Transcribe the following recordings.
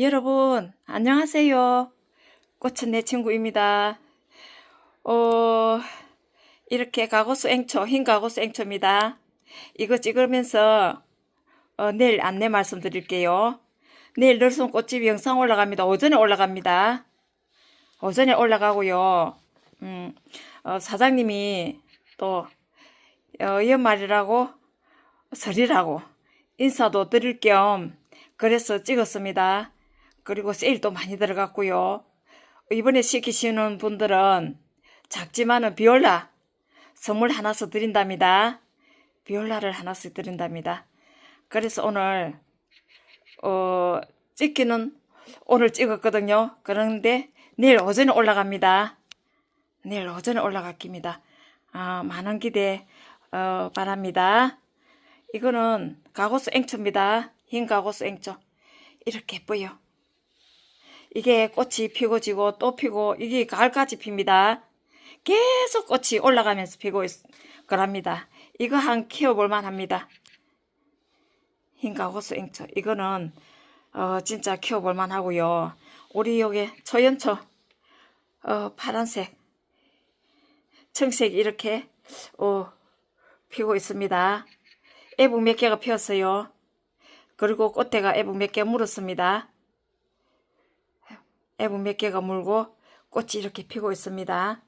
여러분, 안녕하세요. 꽃은 내 친구입니다. 어, 이렇게 가고수 앵초, 흰 가고수 앵초입니다. 이거 찍으면서, 어, 내일 안내 말씀드릴게요. 내일 늘송 꽃집 영상 올라갑니다. 오전에 올라갑니다. 오전에 올라가고요. 음, 어, 사장님이 또, 어, 연말이라고, 설이라고, 인사도 드릴 겸, 그래서 찍었습니다. 그리고 세일도 많이 들어갔고요. 이번에 시키시는 분들은 작지만은 비올라 선물 하나씩 드린답니다. 비올라를 하나씩 드린답니다. 그래서 오늘 어 찍기는 오늘 찍었거든요. 그런데 내일 오전에 올라갑니다. 내일 오전에 올라갈 겁니다. 아, 많은 기대 어, 바랍니다. 이거는 가고스 앵초입니다. 흰 가고스 앵초. 이렇게 예뻐요. 이게 꽃이 피고 지고 또 피고 이게 가을까지 핍니다. 계속 꽃이 올라가면서 피고 있, 그랍니다. 이거 한 키워볼만 합니다. 흰 가고스 앵초. 이거는 어, 진짜 키워볼만 하고요. 우리 여기 초연초 어, 파란색 청색 이렇게 어, 피고 있습니다. 애북 몇 개가 피었어요. 그리고 꽃대가 애북 몇개 물었습니다. 애북 몇 개가 물고 꽃이 이렇게 피고 있습니다.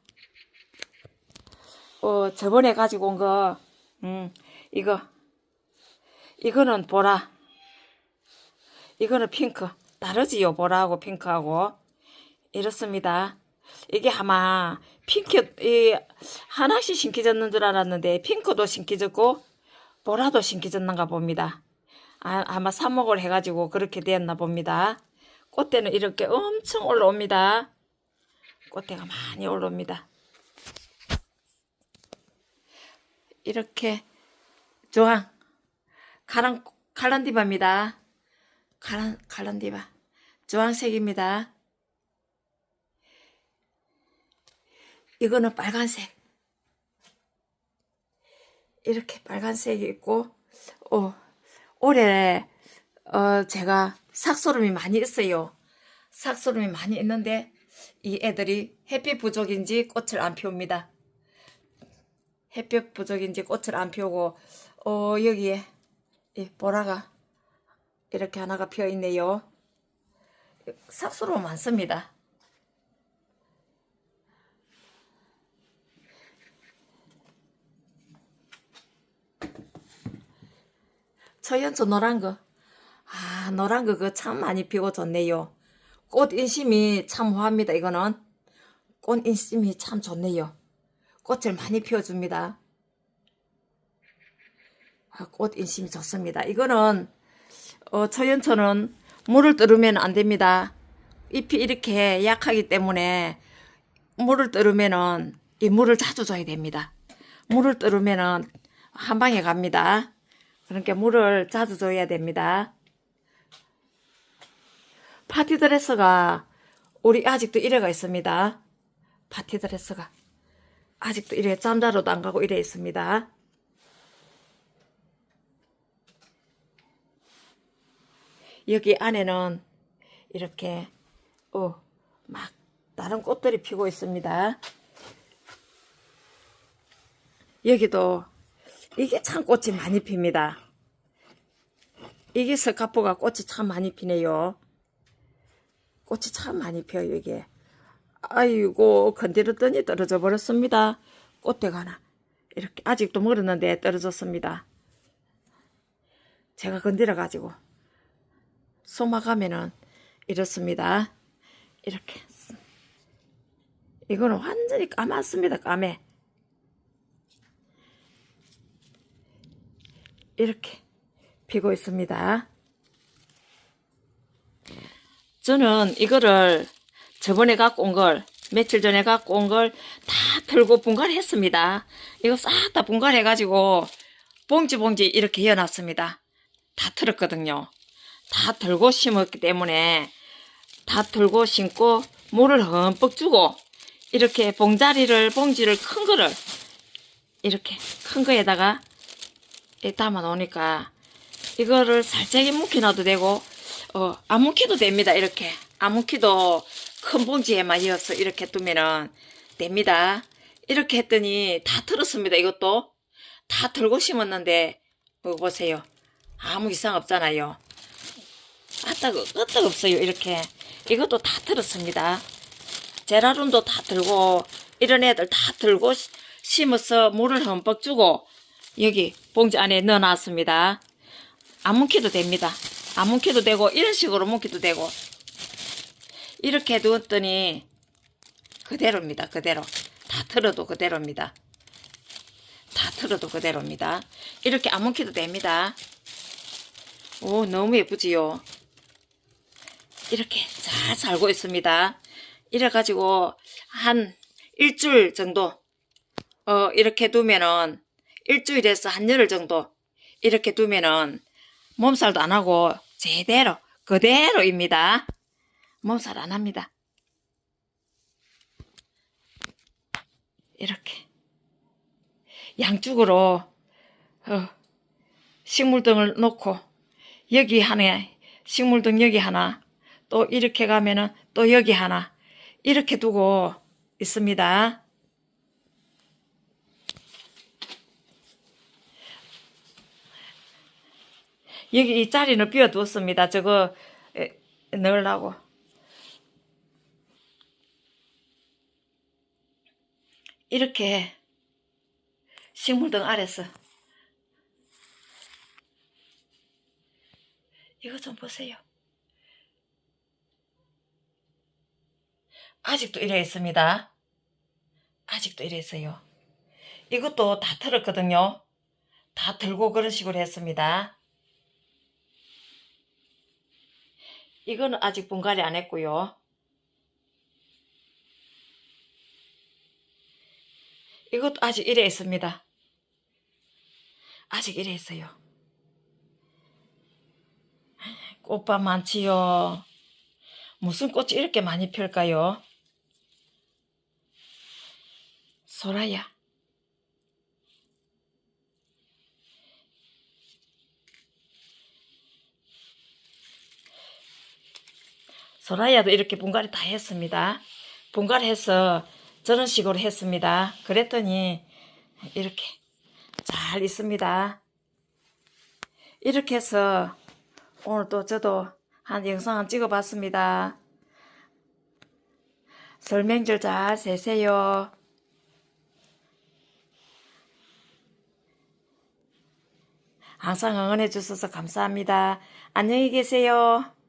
어, 저번에 가지고 온 거, 음, 이거, 이거는 보라. 이거는 핑크. 다르지요, 보라하고 핑크하고. 이렇습니다. 이게 아마 핑크, 이, 하나씩 신기졌는 줄 알았는데, 핑크도 신기졌고, 보라도 신기졌는가 봅니다. 아, 아마 삽목을 해가지고 그렇게 되었나 봅니다. 꽃대는 이렇게 엄청 올라옵니다. 꽃대가 많이 올라옵니다. 이렇게 조항 카란 칼란디바입니다. 칼란 칼란디바 주황색입니다. 이거는 빨간색. 이렇게 빨간색이 있고, 어, 올해, 어, 제가 삭소름이 많이 있어요. 삭소름이 많이 있는데, 이 애들이 햇빛 부족인지 꽃을 안 피웁니다. 햇볕 부족인지 꽃을 안 피우고, 어, 여기에, 이 보라가 이렇게 하나가 피어 있네요. 삭소름 많습니다. 저연초 노란 거. 아, 노란 거 그거 참 많이 피고 좋네요. 꽃 인심이 참 호합니다, 이거는. 꽃 인심이 참 좋네요. 꽃을 많이 피워줍니다. 아, 꽃 인심이 좋습니다. 이거는, 어, 저연초는 물을 뜨르면 안 됩니다. 잎이 이렇게 약하기 때문에 물을 뜨르면은 이 물을 자주 줘야 됩니다. 물을 뜨르면은 한 방에 갑니다. 그러니까 물을 자주 줘야 됩니다. 파티 드레스가 우리 아직도 이래가 있습니다. 파티 드레스가 아직도 이래 잠자러도 안 가고 이래 있습니다. 여기 안에는 이렇게 어, 막 다른 꽃들이 피고 있습니다. 여기도 이게 참 꽃이 많이 핍니다. 이게 스카포가 꽃이 참 많이 피네요. 꽃이 참 많이 피어요, 이게. 아이고, 건드렸더니 떨어져 버렸습니다. 꽃대가 하나. 이렇게, 아직도 멀었는데 떨어졌습니다. 제가 건드려 가지고. 소막하면은 이렇습니다. 이렇게. 이거는 완전히 까맣습니다, 까매. 이렇게 피고 있습니다. 저는 이거를 저번에 갖고 온 걸, 며칠 전에 갖고 온 걸 다 털고 분갈했습니다. 이거 싹 다 분갈해가지고 봉지 봉지 이렇게 이어놨습니다. 다 털었거든요. 다 털고 심었기 때문에 다 털고 심고 물을 흠뻑 주고 이렇게 봉자리를 봉지를 큰 거를 이렇게 큰 거에다가 이 담아 놓으니까 이거를 살짝이 묵혀놔도 되고 어, 안 묵혀도 됩니다. 이렇게. 안 묵혀도 큰 봉지에만 이어서 이렇게 두면은 됩니다. 이렇게 했더니 다 틀었습니다. 이것도. 다 들고 심었는데, 먹어보세요. 아무 이상 없잖아요. 아따, 끄떡 없어요. 이렇게. 이것도 다 틀었습니다. 제라lum도 다 들고, 이런 애들 다 들고 시- 심어서 물을 흠뻑 주고, 여기 봉지 안에 넣어놨습니다. 안 묵혀도 됩니다. 안 묵혀도 되고 이런 식으로 묵혀도 되고 이렇게 두었더니 그대로입니다. 그대로 다 틀어도 그대로입니다. 다 틀어도 그대로입니다. 이렇게 안 묵혀도 됩니다. 오 너무 예쁘지요. 이렇게 잘 살고 있습니다. 이래가지고 한 일주일 정도 어 이렇게 두면은 일주일에서 한 열흘 정도 이렇게 두면은 몸살도 안 하고 제대로 그대로입니다. 몸살 안 합니다. 이렇게 양쪽으로 어, 식물등을 놓고 여기 하나 식물등 여기 하나 또 이렇게 가면은 또 여기 하나 이렇게 두고 있습니다. 여기 이 자리는 비워두었습니다. 저거 에, 넣으려고. 이렇게 식물등 아래서 이거 좀 보세요. 아직도 이래 있습니다. 아직도 이래 있어요. 이것도 다 털었거든요. 다 들고 그런 식으로 했습니다. 이거는 아직 분갈이 안 했고요. 이것도 아직 이래 있습니다. 아직 이래 있어요. 꽃밭 많지요. 무슨 꽃이 이렇게 많이 필까요? 소라야. 소라야도 이렇게 분갈이 다 했습니다. 분갈해서 저런 식으로 했습니다. 그랬더니 이렇게 잘 있습니다. 이렇게 해서 오늘 또 저도 한 영상 한 찍어봤습니다. 설명절 잘 세세요. 항상 응원해 주셔서 감사합니다. 안녕히 계세요.